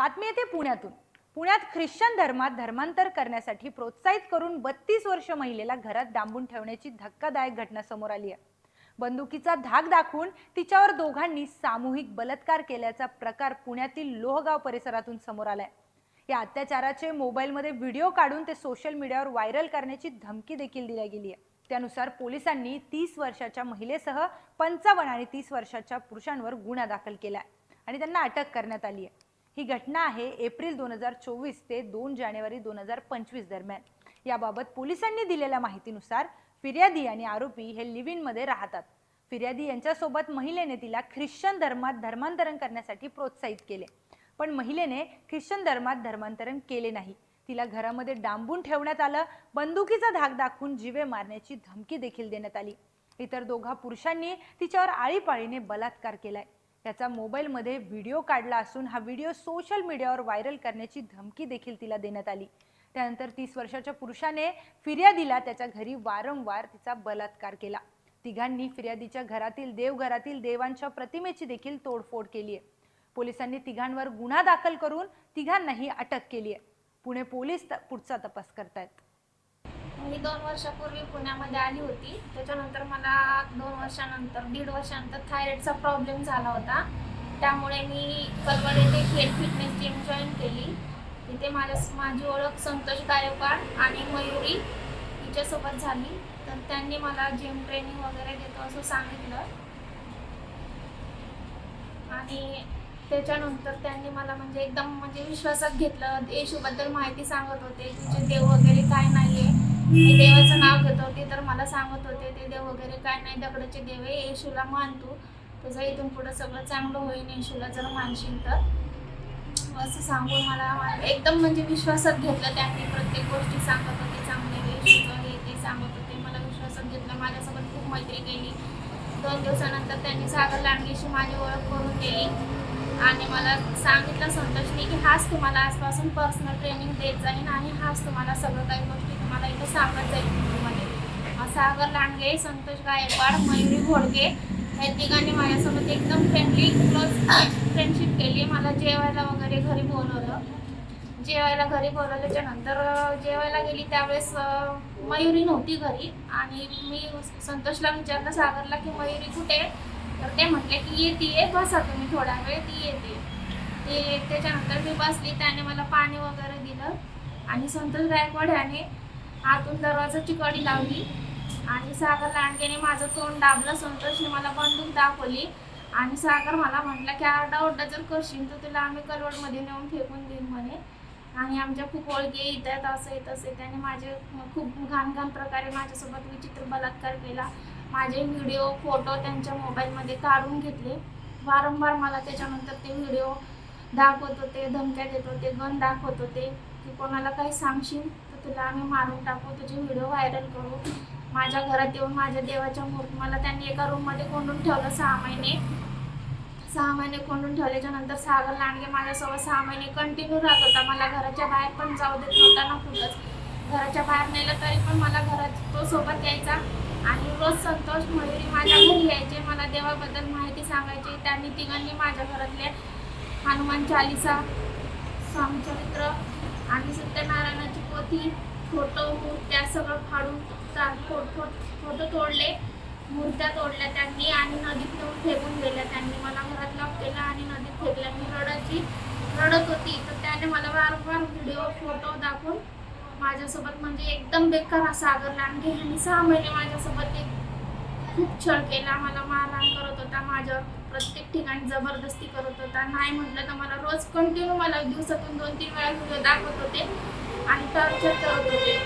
बातमी येते पुण्यातून. पुण्यात ख्रिश्चन धर्मात धर्मांतर करण्यासाठी प्रोत्साहित करून बत्तीस वर्ष महिलेला घरात डांबून ठेवण्याची धक्कादायक घटना समोर आली आहे. बंदुकीचा धाक दाखवून तिच्यावर दोघांनी सामूहिक बलात्कार केल्याचा प्रकार पुण्यातील लोहगाव परिसरातून समोर आलाय. या अत्याचाराचे मोबाईलमध्ये व्हिडिओ काढून ते सोशल मीडियावर व्हायरल करण्याची धमकी देखील दिली गेली आहे. त्यानुसार पोलिसांनी तीस वर्षाच्या महिलेसह पंचावन्न आणि तीस वर्षाच्या पुरुषांवर गुन्हा दाखल केलाय आणि त्यांना अटक करण्यात आली आहे. ही घटना आहे एप्रिल दोन हजार चोवीस ते दोन जानेवारी दोन हजार पंचवीस दरम्यान. याबाबत पोलिसांनी दिलेल्या माहितीनुसार फिर्यादी आणि आरोपी हे लिवीनमध्ये राहतात. फिर्यादी यांच्यासोबत महिलेने तिला ख्रिश्चन धर्मात धर्मांतरण करण्यासाठी प्रोत्साहित केले. पण महिलेने ख्रिश्चन धर्मात धर्मांतरण केले नाही. तिला घरामध्ये डांबून ठेवण्यात आलं. बंदुकीचा धाक दाखवून जीवे मारण्याची धमकी देखील देण्यात आली. इतर दोघा पुरुषांनी तिच्यावर आळीपाळीने बलात्कार केलाय. त्याचा मोबाईलमध्ये व्हिडिओ काढला असून हा व्हिडिओ सोशल मीडियावर व्हायरल करण्याची धमकी देखील तिला देण्यात आली. त्यानंतर तीस वर्षाच्या पुरुषाने फिर्यादीला त्याच्या घरी वारंवार तिचा बलात्कार केला. तिघांनी फिर्यादीच्या घरातील देवघरातील देवांच्या प्रतिमेची देखील तोडफोड केली आहे. पोलिसांनी तिघांवर गुन्हा दाखल करून तिघांनाही अटक केली आहे. पुणे पोलीस त- पुढचा तपास करतायत. मी दोन वर्षापूर्वी पुण्यामध्ये आली होती. त्याच्यानंतर मला दोन वर्षानंतर दीड वर्षानंतर थायरॉइडचा प्रॉब्लेम झाला होता. त्यामुळे मी कलवड येथे खेळ फिटनेस जिम जॉईन केली. तिथे माझ्या माझी ओळख संतोष गायकवाड आणि मयुरी हिच्यासोबत झाली. तर त्यांनी मला जिम ट्रेनिंग वगैरे देतो असं सांगितलं. आणि त्याच्यानंतर त्यांनी मला म्हणजे एकदम म्हणजे विश्वासात घेतलं. येशूबद्दल माहिती सांगत होते. तुझे देव वगैरे काय नाही आहे मी देवाचं नाव घेत होते तर मला सांगत होते ते देव वगैरे काय नाही दगडाचे देव आहे येशूला मान तू. तुझं इथून पुढं सगळं चांगलं होईल येशूला जर मानशील तर. असं सांगून मला एकदम म्हणजे विश्वासात घेतलं त्यांनी प्रत्येक गोष्टी सांगत होते चांगले येशूचं हे ते सांगत होते. मला विश्वासात घेतलं माझ्यासोबत खूप मैत्री केली. दोन दिवसानंतर त्यांनी सागर लांडगेशी माझी ओळख करून दिली. आणि मला सांगितलं संतोषने की हाच तुम्हाला आजपासून पर्सनल ट्रेनिंग देत जाईन आणि हाच तुम्हाला सगळं काही गोष्टी तुम्हाला इथं सांगत जाईल मध्ये सागर लांडगे संतोष गायकवाड मयुरी घोडके या तिघांनी माझ्यासोबत एकदम फ्रेंडली क्लोज फ्रेंडशिप केली. मला जेवायला वगैरे घरी बोलवलं. जेवायला घरी बोलवल्याच्या नंतर जेवायला गेली त्यावेळेस मयुरी नव्हती घरी. आणि मी संतोषला विचारलं सागरला की मयुरी कुठे तर ते म्हटले की येते बसा तुम्ही थोडा वेळ ती येते. ते त्याच्यानंतर मी बसली त्याने मला पाणी वगैरे दिलं. आणि संतोष गायकवाड याने आतून दरवाजाची कडी लावली आणि सागर लांडगेने माझं तोंड दाबलं. संतोषने मला बंदूक दाखवली आणि सागर मला म्हटलं की आरडाओरडा जर करशील तर तुला आम्ही कलवडमध्ये नेऊन फेकून देईन म्हणे. आणि आमच्या खूप ओळखी येत आहेत असं येत असे त्याने माझे खूप घाण घाण प्रकारे माझ्यासोबत विचित्र बलात्कार केला. माझे व्हिडिओ फोटो त्यांच्या मोबाईलमध्ये काढून घेतले. वारंवार मला त्याच्यानंतर ते व्हिडिओ दाखवत होते धमक्या देत होते गण दाखवत होते की कोणाला काही सांगशील? तुला आम्ही मारून टाकू तुझे व्हिडिओ व्हायरल करू. माझ्या घरात येऊन माझ्या देवाच्या मूर्ती मला त्यांनी एका रूममध्ये कोंडून ठेवलं सहा महिने. सहा महिने कोंडून ठेवल्याच्या नंतर सागर लांडगे माझ्यासोबत सहा महिने कंटिन्यू राहत होता. मला घराच्या बाहेर पण जाऊ देत नव्हता ना कुठंच घराच्या बाहेर नेलं तरी पण मला घरात तो सोबत यायचा. आणि रोज संतोष मयुरी माझ्या घरी यायचे मला देवाबद्दल माहिती सांगायची. त्यांनी तिघांनी माझ्या घरातल्या हनुमान चालिसा स्वामीचरित्र आणि सत्यनारायणाची पोथी फोटो मूर्त्या सगळं फाडून चा- फोटो तोडले. मूर्त्या तोडल्या त्यांनी आणि नदीत नेऊन फेकून दिल्या. त्यांनी मला घरात लॉक केलं आणि नदीत फेकल्या मी रडायची रडत होती. तर त्याने मला वारंवार व्हिडिओ फोटो दाखवून माझ्यासोबत म्हणजे एकदम बेकार असा आगरला आणखी आणि सहा महिने माझ्यासोबत एक खूप छळ केला. मला मारहाण करत होता माझ्यावर प्रत्येक ठिकाणी जबरदस्ती करत होता. नाही म्हटलं तर मला रोज कंटिन्यू मला दिवसातून दोन तीन वेळा व्हिडिओ दाखवत होते आणि टॉर्चर करत होते.